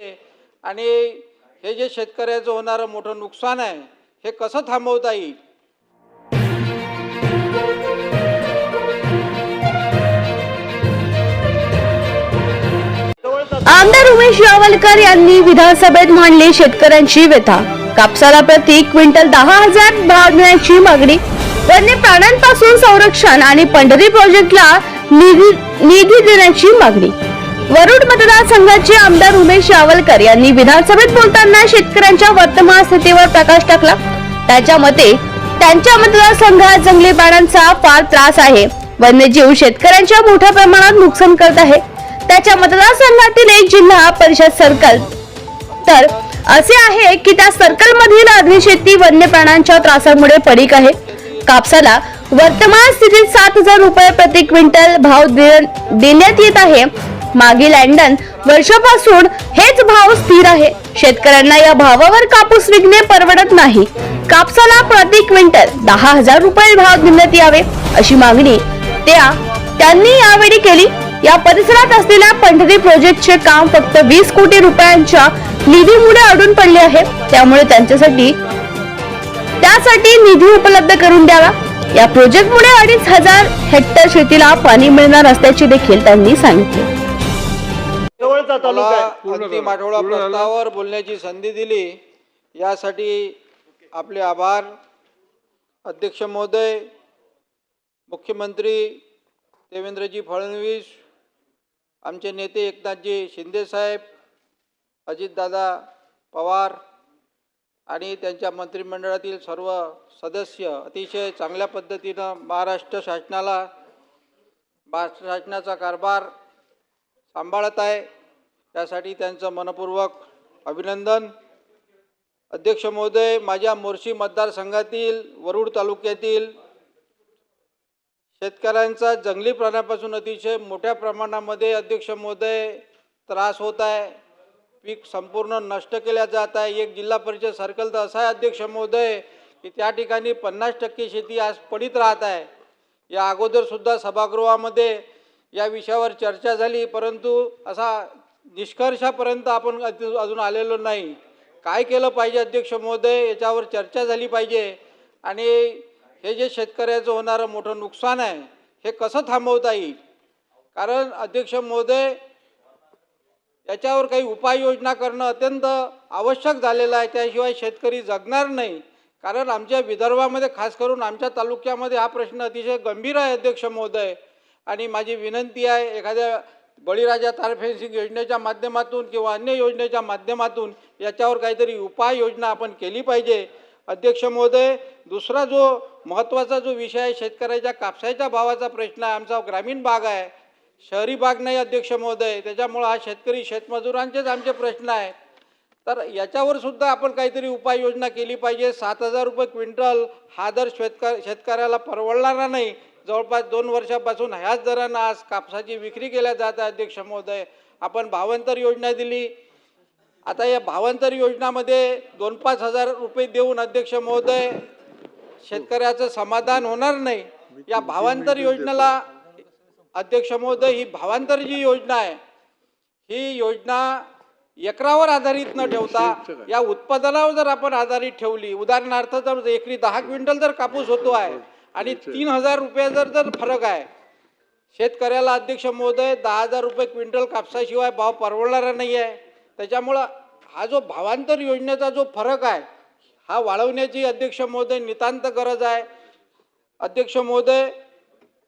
आणि हे जे शेतकऱ्याचं होणारं मोठं नुकसान आहे हे कसं थांबवता येईल? आमदार उमेश यावलकर यांनी विधानसभेत मांडली शेतकऱ्यांची व्यथा. कापसाला प्रति क्विंटल दहा हजार भाव देण्याची मागणी. वन्य प्राण्यांपासून संरक्षण आणि पंढरी प्रोजेक्टला निधी निधी देण्याची मागणी. वरुड मतदारसंघाचे आमदार उमेश यावलकर यांनी विधानसभेत बोलताना शेतकऱ्यांच्या वर्तमान स्थितीवर प्रकाश टाकला. त्याच्या मते त्यांच्या मतदारसंघात जंगली प्राण्यांचा फार त्रास आहे. वन्यजीव शेतकऱ्यांच्या मोठ्या प्रमाणात नुकसान करत आहे. त्याच्या मतदारसंघातील एक जिल्हा परिषद सर्कल. तर असे आहे की त्या सर्कल मधील आदली शेती वन्य प्राण्यांच्या त्रासामुळे पडीक आहे. कापसाला वर्तमान स्थितीत सात हजार रुपये प्रति क्विंटल भाव देण्यात येत आहे. मागील अँडन वर्षापासून हेच भाव स्थिर आहे. शेतकऱ्यांना या भावावर कापूस विकणे परवडत नाही. कापसाला प्रति क्विंटल दहा हजार रुपये भाव देण्यात यावे अशी मागणी त्या त्यांनी यावेळी केली. या परिसरात असलेल्या पंढरी प्रोजेक्टचे काम फक्त वीस कोटी रुपयांच्या निधीमुळे अडून पडले आहे. त्यामुळे त्यांच्यासाठी त्यासाठी निधी उपलब्ध करून द्यावा. या प्रोजेक्टमुळे अडीच हजार हेक्टर शेतीला पाणी मिळणार असल्याचे देखील त्यांनी सांगितले. जवळचा तालुका आहे. अंतिम आठवडा प्रस्तावावर बोलण्याची संधी दिली. यासाठी आपले आभार. अध्यक्ष महोदय मुख्यमंत्री देवेंद्रजी फडणवीस आमचे नेते एकनाथजी शिंदेसाहेब अजितदादा पवार आणि त्यांच्या मंत्रिमंडळातील सर्व सदस्य अतिशय चांगल्या पद्धतीनं महाराष्ट्र शासनाला महाराष्ट्र शासनाचा कारभार सांभाळत आहे. त्यासाठी त्यांचं मनपूर्वक अभिनंदन. अध्यक्ष महोदय माझ्या मोर्शी मतदारसंघातील वरुड तालुक्यातील शेतकऱ्यांचा जंगली प्राण्यापासून अतिशय मोठ्या प्रमाणामध्ये अध्यक्ष महोदय त्रास होत आहे. पीक संपूर्ण नष्ट केल्या जात आहे. एक जिल्हा परिषद सर्कल तर असा आहे अध्यक्ष महोदय की त्या ठिकाणी पन्नास टक्के शेती आज पडीत राहत आहे. या अगोदरसुद्धा सभागृहामध्ये या विषयावर चर्चा झाली परंतु असा निष्कर्षापर्यंत आपण अजून अजून आलेलो नाही. काय केलं पाहिजे अध्यक्ष महोदय? याच्यावर चर्चा झाली पाहिजे. आणि हे जे शेतकऱ्याचं होणारं मोठं नुकसान आहे हे कसं थांबवता येईल? कारण अध्यक्ष महोदय याच्यावर काही उपाययोजना करणं अत्यंत आवश्यक झालेलं आहे. त्याशिवाय शेतकरी जगणार नाही. कारण आमच्या विदर्भामध्ये खास करून आमच्या तालुक्यामध्ये हा प्रश्न अतिशय गंभीर आहे अध्यक्ष महोदय. आणि माझी विनंती आहे एखाद्या बळीराजा तार फेन्सिंग योजनेच्या माध्यमातून किंवा अन्य योजनेच्या माध्यमातून याच्यावर काहीतरी उपाययोजना आपण केली पाहिजे. अध्यक्ष महोदय दुसरा जो महत्त्वाचा जो विषय आहे शेतकऱ्याच्या कापसाच्या भावाचा प्रश्न आहे आमचा ग्रामीण भाग आहे. शहरी भाग नाही अध्यक्ष महोदय त्याच्यामुळं हा शेतकरी शेतमजुरांचेच आमचे प्रश्न आहे तर याच्यावर सुद्धा आपण काहीतरी उपाययोजना केली पाहिजे. सात हजार रुपये क्विंटल हा दर शेतक शेतकऱ्याला परवडणारा नाही. जवळपास दोन वर्षापासून ह्याच दरानं आज कापसाची विक्री केल्या जात आहे अध्यक्ष महोदय. आपण भावांतर योजना दिली. आता या भावांतर योजनामध्ये दोन पाच हजार रुपये देऊन अध्यक्ष महोदय शेतकऱ्याचं समाधान होणार नाही. या भावांतर योजनेला अध्यक्ष महोदय ही भावांतर जी योजना आहे ही योजना एकरावर आधारित न ठेवता या उत्पादनावर जर आपण आधारित ठेवली उदाहरणार्थ जर एकरी दहा क्विंटल जर कापूस होतो आहे आणि तीन हजार रुपये जर जर फरक आहे. शेतकऱ्याला अध्यक्ष महोदय दहा हजार रुपये क्विंटल कापसाशिवाय भाव परवडणारा नाही आहे त्याच्यामुळं हा जो भावांतर योजनेचा जो फरक आहे हा वाढवण्याची अध्यक्ष महोदय नितांत गरज आहे. अध्यक्ष महोदय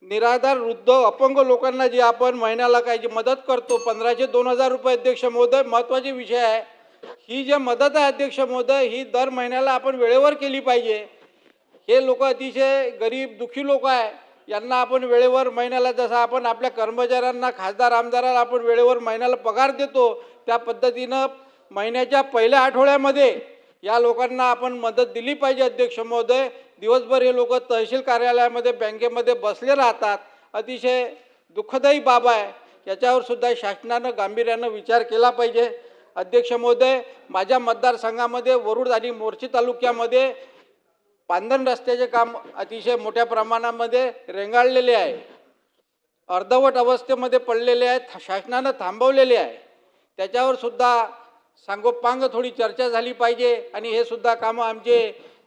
निराधार वृद्ध अपंग लोकांना जी आपण महिन्याला काही जी मदत करतो पंधराशे दोन हजार रुपये अध्यक्ष महोदय महत्त्वाचे विषय आहे. ही जी मदत आहे अध्यक्ष महोदय ही दर महिन्याला आपण वेळेवर केली पाहिजे. हे लोक अतिशय गरीब दुःखी लोक आहे. यांना आपण वेळेवर महिन्याला जसं आपण आपल्या कर्मचाऱ्यांना खासदार आमदाराला आपण वेळेवर महिन्याला पगार देतो त्या पद्धतीनं महिन्याच्या पहिल्या आठवड्यामध्ये या लोकांना आपण मदत दिली पाहिजे अध्यक्ष महोदय. दिवसभर हे लोक तहसील कार्यालयामध्ये बँकेमध्ये बसले राहतात. अतिशय दुःखदायी बाब आहे. याच्यावर सुद्धा शासनानं गांभीर्यानं विचार केला पाहिजे. अध्यक्ष महोदय माझ्या मतदारसंघामध्ये वरुड आणि मोर्शी तालुक्यामध्ये पांधन रस्त्याचे काम अतिशय मोठ्या प्रमाणामध्ये रेंगाळलेले आहे. अर्धवट अवस्थेमध्ये पडलेले आहेत शासनानं थांबवलेले आहे. त्याच्यावर सुद्धा सांगोपांग थोडी चर्चा झाली पाहिजे आणि हे सुद्धा कामं आमचे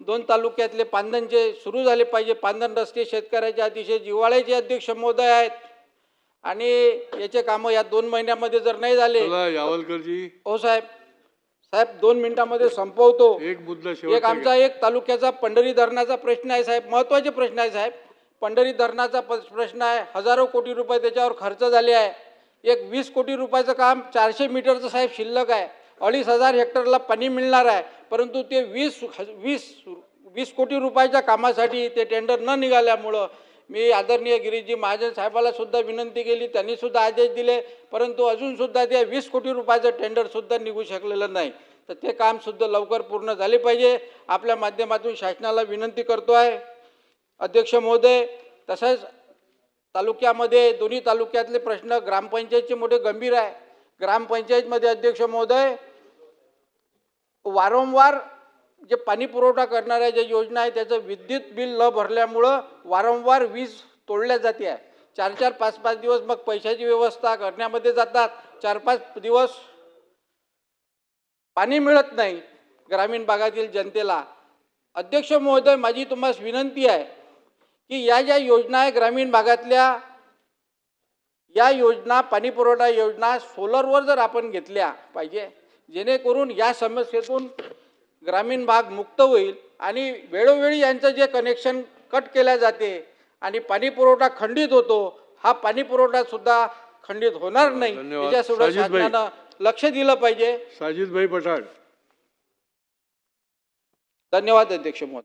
दोन तालुक्यातले पांधनचे सुरू झाले पाहिजे. पांधन रस्ते शेतकऱ्याचे अतिशय जिव्हाळ्याचे अध्यक्ष महोदय आहेत. आणि याचे कामं या दोन महिन्यामध्ये जर नाही झाले यावलकरजी. हो साहेब. साहेब दोन मिनिटामध्ये संपवतो. एक मुद्दा एक आमचा एक तालुक्याचा पंढरी धरणाचा प्रश्न आहे साहेब. महत्त्वाचे प्रश्न आहे साहेब. पंढरी धरणाचा प- प्रश्न आहे. हजारो कोटी रुपये त्याच्यावर खर्च झाले आहे. एक वीस कोटी रुपयाचं काम चारशे मीटरचं साहेब शिल्लक आहे. अडीच हजार हेक्टरला पाणी मिळणार आहे. परंतु ते वीस वीस वीस कोटी रुपयाच्या कामासाठी ते टेंडर न निघाल्यामुळं मी आदरणीय गिरीजी महाजन साहेबाला सुद्धा विनंती केली त्यांनी सुद्धा आदेश दिले परंतु अजूनसुद्धा त्या वीस कोटी रुपयाचं टेंडरसुद्धा निघू शकलेलं नाही. तर ते कामसुद्धा लवकर पूर्ण झाले पाहिजे. आपल्या माध्यमातून शासनाला विनंती करतो आहे. अध्यक्ष महोदय तसंच तालुक्यामध्ये दोन्ही तालुक्यातले प्रश्न ग्रामपंचायतचे मोठे गंभीर आहे. ग्रामपंचायतमध्ये अध्यक्ष महोदय वारंवार जे पाणी पुरवठा करणाऱ्या ज्या योजना आहे त्याचं विद्युत बिल न भरल्यामुळं वारंवार वीज तोडल्या जाते. आहे चार चार पाच पाच दिवस मग पैशाची व्यवस्था करण्यामध्ये जातात. चार पाच दिवस पाणी मिळत नाही ग्रामीण भागातील जनतेला. अध्यक्ष महोदय माझी तुम्हाला विनंती आहे की या ज्या योजना आहे ग्रामीण भागातल्या या योजना पाणी पुरवठा योजना सोलरवर जर आपण घेतल्या पाहिजे जेणेकरून या समस्येतून ग्रामीण भाग मुक्त होईल आणि वेळोवेळी यांचं जे कनेक्शन कट केल्या जाते आणि पाणी पुरवठा खंडित होतो हा पाणी पुरवठा सुद्धा खंडित होणार नाही. त्याच्यासुद्धा. शासनानं लक्ष दिलं पाहिजे साजिदभाई पठाण धन्यवाद अध्यक्ष महोदय